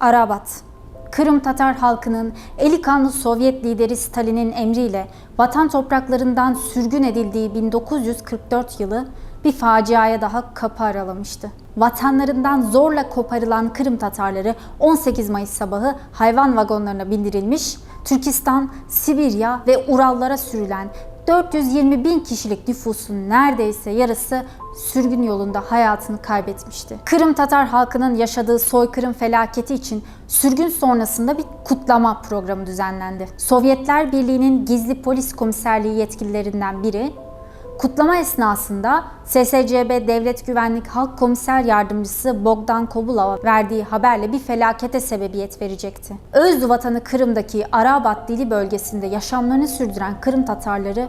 Arabat Kırım Tatar halkının eli kanlı Sovyet lideri Stalin'in emriyle vatan topraklarından sürgün edildiği 1944 yılı bir faciaya daha kapı aralamıştı. Vatanlarından zorla koparılan Kırım Tatarları 18 Mayıs sabahı hayvan vagonlarına bindirilmiş, Türkistan, Sibirya ve Urallara sürülen 420 bin kişilik nüfusun neredeyse yarısı sürgün yolunda hayatını kaybetmişti. Kırım Tatar halkının yaşadığı soykırım felaketi için sürgün sonrasında bir kutlama programı düzenlendi. Sovyetler Birliği'nin gizli polis komiserliği yetkililerinden biri Kutlama esnasında SSCB Devlet Güvenlik Halk Komiser Yardımcısı Bogdan Kobulova verdiği haberle bir felakete sebebiyet verecekti. Öz vatanı Kırım'daki Arabat dili bölgesinde yaşamlarını sürdüren Kırım Tatarları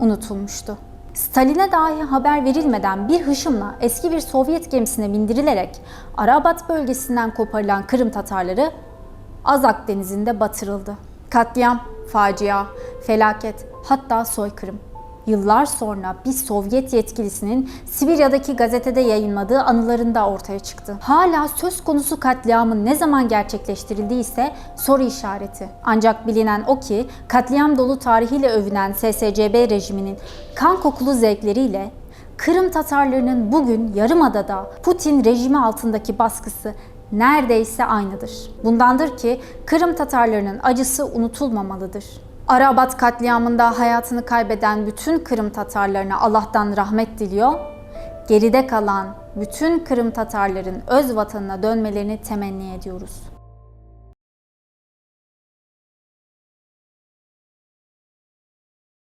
unutulmuştu. Stalin'e dahi haber verilmeden bir hışımla eski bir Sovyet gemisine bindirilerek Arabat bölgesinden koparılan Kırım Tatarları Azak denizinde batırıldı. Katliam, facia, felaket, hatta soykırım. Yıllar sonra bir Sovyet yetkilisinin Sibirya'daki gazetede yayınladığı anılarında ortaya çıktı. Hala söz konusu katliamın ne zaman gerçekleştirildiği ise soru işareti. Ancak bilinen o ki katliam dolu tarihiyle övünen SSCB rejiminin kan kokulu zevkleriyle Kırım Tatarlarının bugün Yarımada'da Putin rejimi altındaki baskısı neredeyse aynıdır. Bundandır ki Kırım Tatarlarının acısı unutulmamalıdır. Arabat katliamında hayatını kaybeden bütün Kırım Tatarlarına Allah'tan rahmet diliyor. Geride kalan bütün Kırım Tatarların öz vatanına dönmelerini temenni ediyoruz.